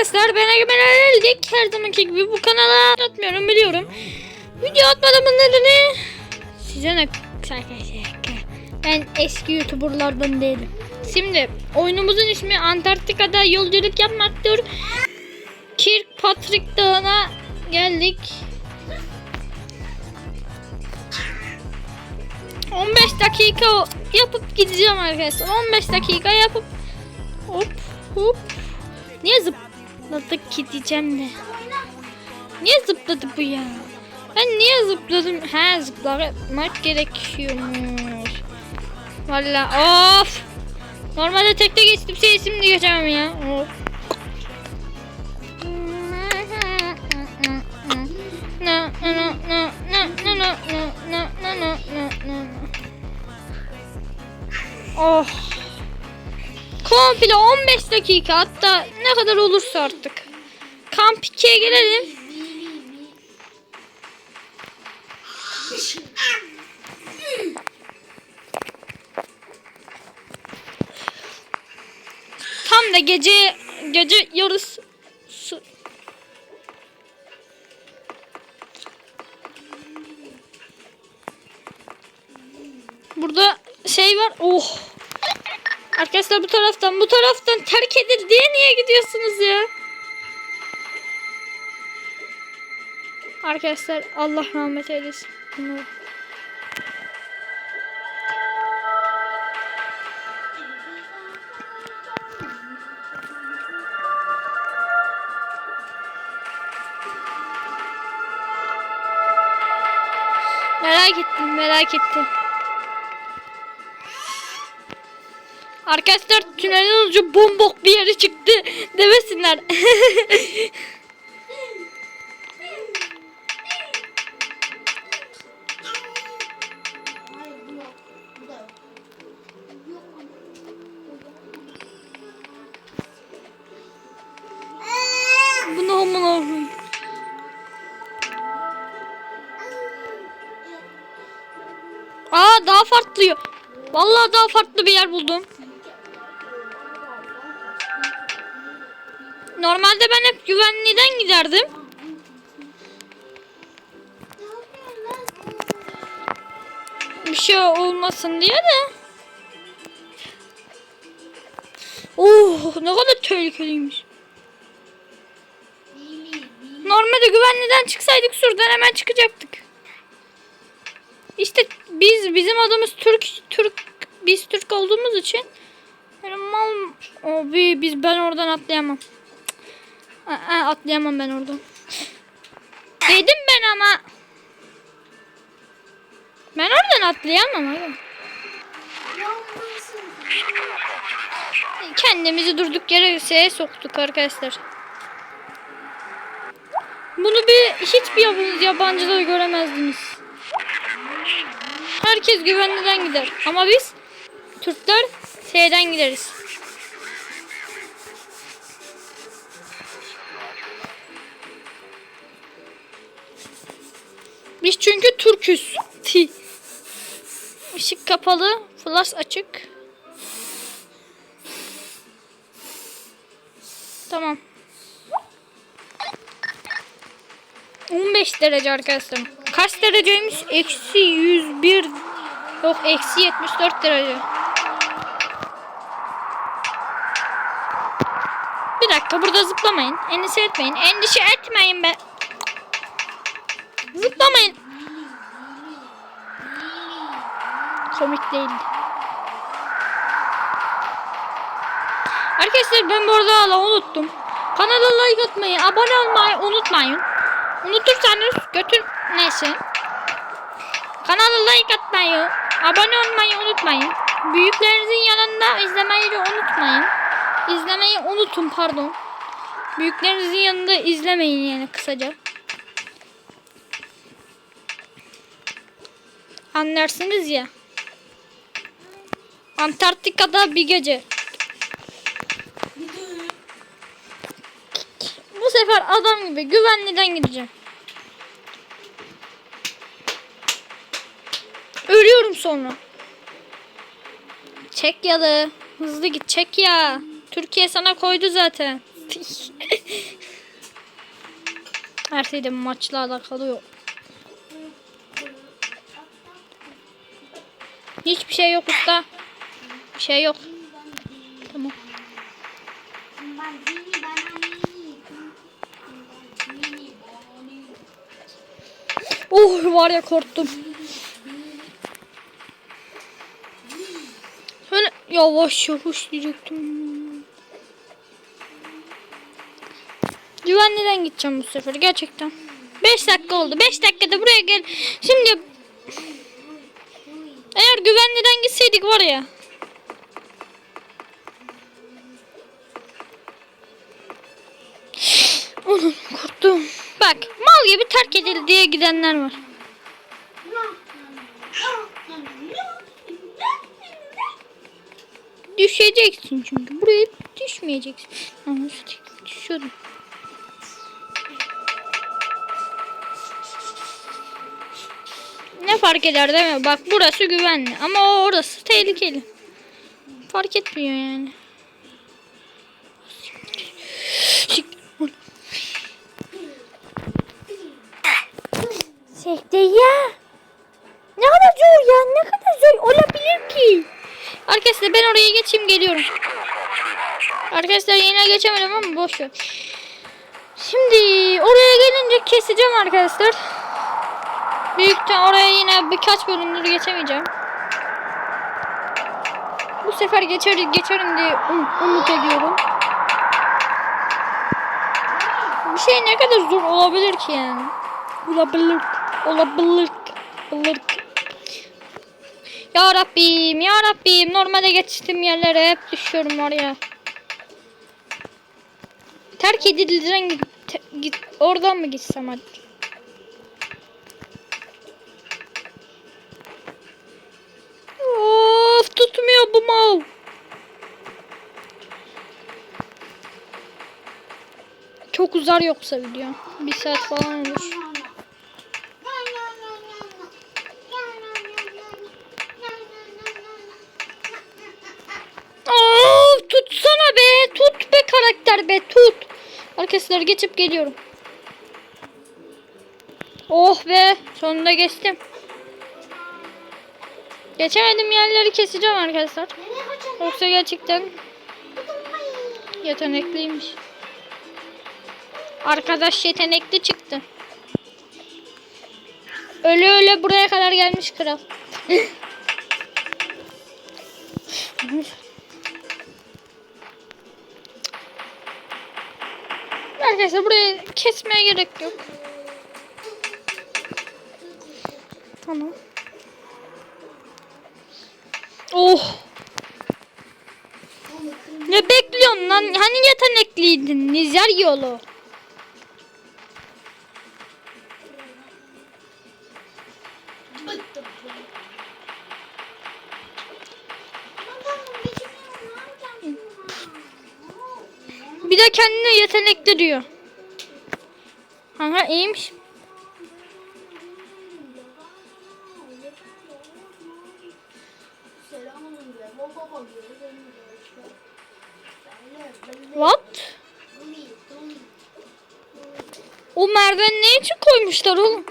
arkadaşlar ben Egemen Erlik her zamanki gibi bu kanala atmıyorum biliyorum. Video atmadığımın nedeni size ne. Ben eski youtuberlardan değilim. Şimdi oyunumuzun ismi Antarktika'da yolculuk yapmaktır. Kirkpatrick Dağı'na geldik. 15 dakika yapıp gideceğim arkadaşlar. 15 dakika yapıp hop hop. Niye zıpladık ki diyeceğim de. Niye zıpladı bu ya? Ben niye zıpladım? He zıplamak gerekiyormuş. Valla of. Normalde tekte geçtim şey sesim diyeceğim ya. Of. Oh. Komple 15 dakika hatta ne kadar olursa artık. Kamp 2'ye gelelim. Tam da gece gece yarısı Burada şey var. Oh. Arkadaşlar bu taraftan bu taraftan terk edildi niye gidiyorsunuz ya? Arkadaşlar Allah rahmet eylesin. Merak ettim, merak ettim. Arkadaşlar tünelin ucu bombok bir yere çıktı demesinler. Bu ne aman Allah'ım. Aa daha farklı. Vallahi daha farklı bir yer buldum. Normalde ben hep güvenliden giderdim. Bir şey olmasın diye de. Oh ne kadar tehlikeliymiş. Normalde güvenliden çıksaydık şuradan hemen çıkacaktık. İşte biz bizim adımız Türk Türk biz Türk olduğumuz için yani mal abi biz ben oradan atlayamam. Aa, atlayamam ben oradan. Dedim ben ama. Ben oradan atlayamam abi. Kendimizi durduk yere şeye soktuk arkadaşlar. Bunu bir hiçbir yabancı, yabancıda göremezdiniz. Herkes güvenliden gider. Ama biz Türkler şeyden gideriz. Türküz. Ti. Işık kapalı, flash açık. Tamam. 15 derece arkadaşlar. Kaç dereceymiş? Eksi 101. Yok eksi 74 derece. Bir dakika burada zıplamayın. Endişe etmeyin. Endişe etmeyin be. Zıplamayın. Komik değildi. Arkadaşlar ben bu arada unuttum. Kanala like atmayı, abone olmayı unutmayın. Unutursanız götür neyse. Kanala like atmayı, abone olmayı unutmayın. Büyüklerinizin yanında izlemeyi de unutmayın. İzlemeyi unutun pardon. Büyüklerinizin yanında izlemeyin yani kısaca. Anlarsınız ya. Antarktika'da bir gece. Bu sefer adam gibi güvenliden gideceğim. Ölüyorum sonra. Çek yalı. Hızlı git çek ya. Türkiye sana koydu zaten. Her şeyde maçla alakalı yok. Hiçbir şey yok usta. Bir şey yok. Tamam. Oh var ya korktum. Şöyle yavaş yavaş diyecektim. Güvenliden gideceğim bu sefer gerçekten. 5 dakika oldu. 5 dakikada buraya gel. Şimdi eğer güvenliden gitseydik var ya. Onun korktum. Bak mal gibi terk edildi diye gidenler var. Düşeceksin çünkü. Buraya düşmeyeceksin. Ama düşüyordum. Ne fark eder değil mi? Bak burası güvenli ama orası tehlikeli. Fark etmiyor yani. Sekte ya. Ne kadar zor ya. Ne kadar zor olabilir ki? Arkadaşlar ben oraya geçeyim geliyorum. Arkadaşlar yine geçemedim ama boş ver. Şimdi oraya gelince keseceğim arkadaşlar. Büyükten oraya yine birkaç bölümdür geçemeyeceğim. Bu sefer geçer, geçerim diye um- umut ediyorum. Bir şey ne kadar zor olabilir ki yani. Olabilir. Olabilir. Olabilir. Ya Rabbim, ya Rabbim. Normalde geçtiğim yerlere hep düşüyorum var ya. Terk edildiren te- git oradan mı gitsem hadi. Of tutmuyor bu mal. Çok uzar yoksa video. Bir saat falan olur. Of tutsana be. Tut be karakter be tut. Arkadaşlar geçip geliyorum. Oh be sonunda geçtim. Geçemedim yerleri keseceğim arkadaşlar. Yoksa gerçekten yetenekliymiş. Arkadaş yetenekli çıktı. Öyle öyle buraya kadar gelmiş kral. Arkadaşlar burayı kesmeye gerek yok. Tamam. Oh. Ne bekliyorsun lan? Hani yetenekliydin? Nizer yolu. De kendine yetenekli diyor. Kanka iyiymiş. What? O merdiven ne için koymuşlar oğlum?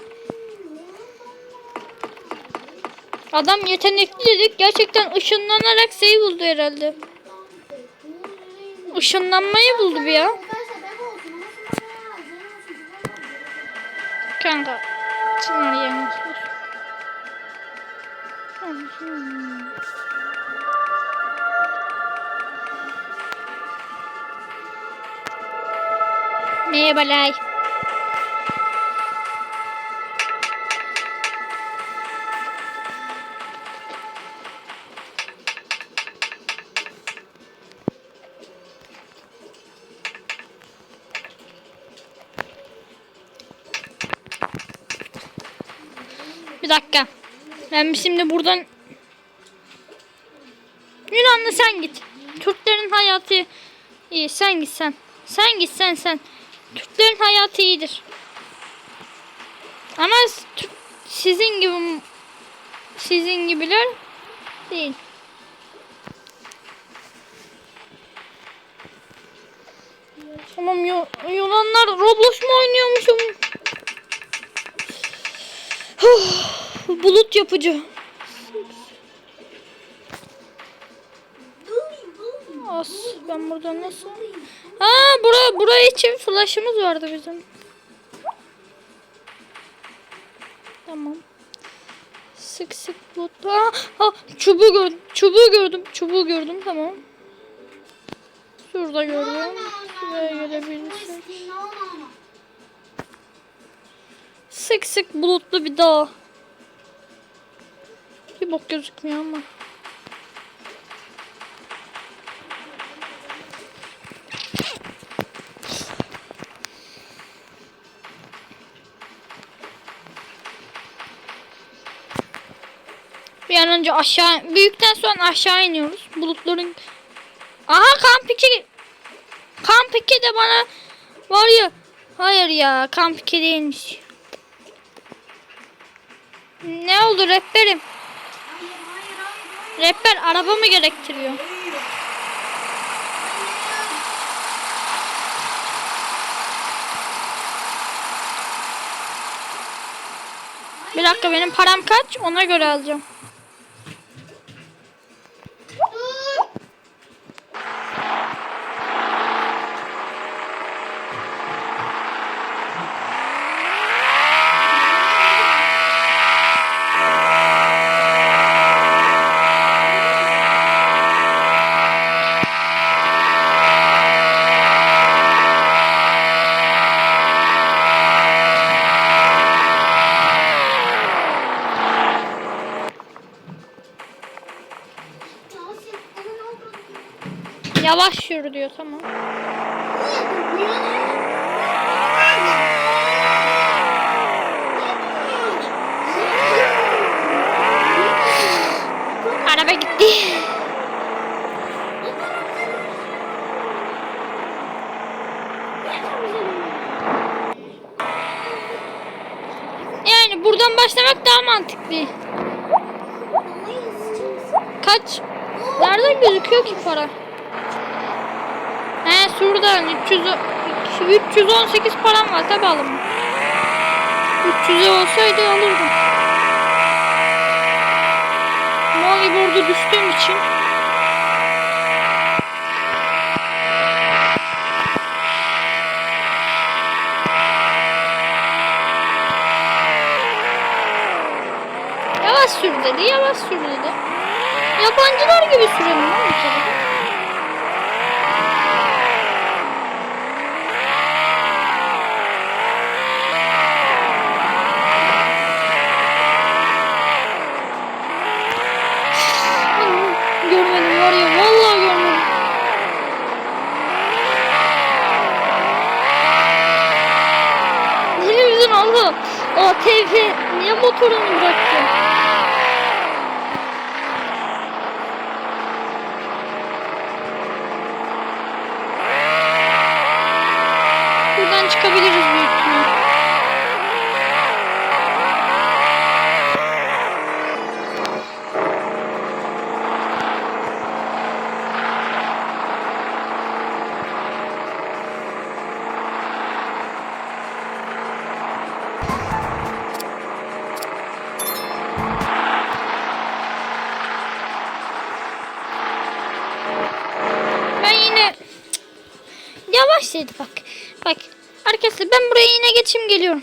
Adam yetenekli dedik. Gerçekten ışınlanarak şey buldu herhalde. Işınlanmayı buldu bir ya. Kanka. Çınar yanlış. Merhabalar. Bir dakika. Ben şimdi buradan Yunanlı sen git. Türklerin hayatı iyi. Sen git sen. Sen git sen sen. Türklerin hayatı iyidir. Ama sizin gibi sizin gibiler değil. Tamam Yu- Yunanlar Roblox mu oynuyormuşum? Bulut yapıcı. As ben burada nasıl? Ha bura buraya için flash'ımız vardı bizim. Tamam. Sık sık bulut. Ha, ha çubuğu gördüm. Çubuğu gördüm. Çubuğu gördüm. Tamam. Şurada gördüm. Şuraya gelebilirsek. Sık sık bulutlu bir dağ. Bir bok gözükmüyor ama. Bir an önce aşağı, büyükten sonra aşağı iniyoruz. Bulutların... Aha kamp 2. Kamp 2 de bana var ya. Hayır ya kamp 2 değilmiş. Ne oldu rehberim? Rehber araba mı gerektiriyor? Bir dakika benim param kaç? Ona göre alacağım. Yavaş yürü diyor tamam. Araba gitti. Yani buradan başlamak daha mantıklı. Kaç? Nereden gözüküyor ki para? Şuradan 300 318 param var tabi alırım. 300 olsaydı alırdım. Mal gibi orada düştüğüm için. Yavaş sür dedi, yavaş sür dedi. Yabancılar gibi sürelim lan bir kere. de. Görmedim var ya vallahi görmedim. Deli misin oğlum? O teyze niye motorunu bak. Arkadaşlar ben buraya yine geçeyim geliyorum.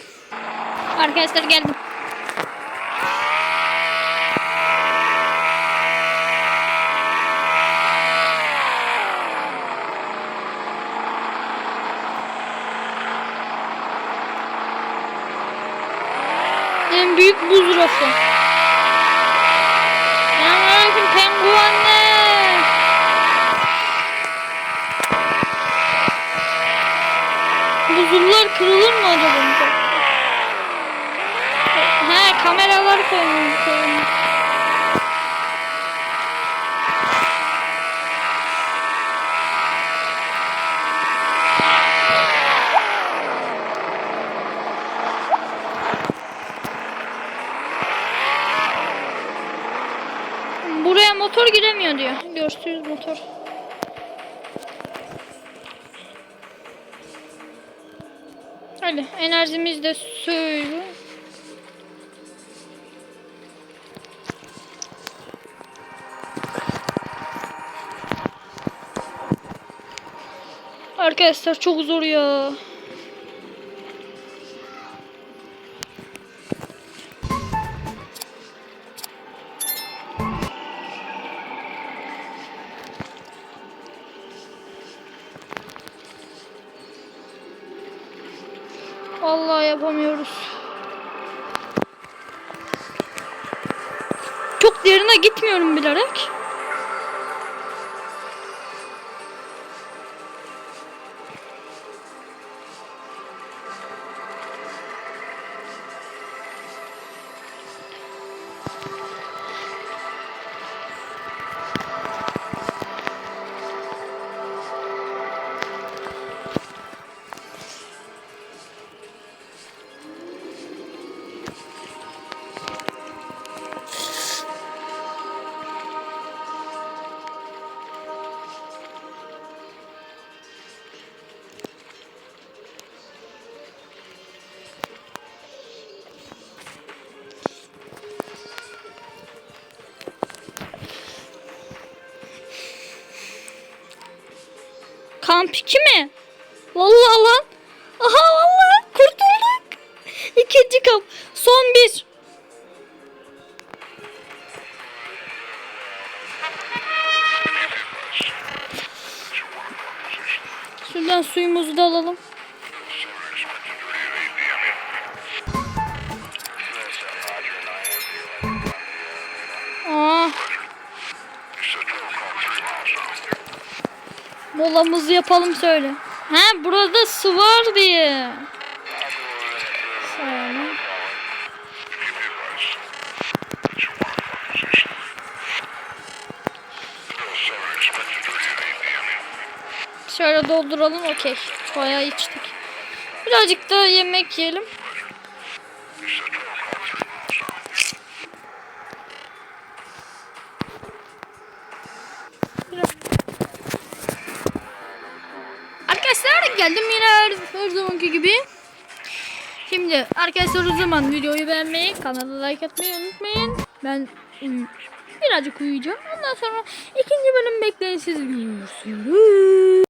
Arkadaşlar geldim. En büyük buz rafı. Selamünaleyküm penguenler. Buzullar kırılır mı acaba? He kameralar koymuş. Buraya motor giremiyor diyor. Görüşürüz motor. Öyle enerjimiz de suyla. Arkadaşlar çok zor ya. Kamp 2 mi? Vallahi lan. Aha vallahi kurtulduk. İkinci kamp. Son bir. Şuradan suyumuzu da alalım. Molamızı yapalım söyle. Ha burada su var diye. Şöyle. Şöyle dolduralım okey. Bayağı içtik. Birazcık da yemek yiyelim. Biraz- Arkadaşlar geldim yine her, her zamanki gibi. Şimdi arkadaşlar o zaman videoyu beğenmeyi, kanala like atmayı unutmayın. Ben birazcık uyuyacağım. Ondan sonra ikinci bölüm bekleyin siz görürsünüz.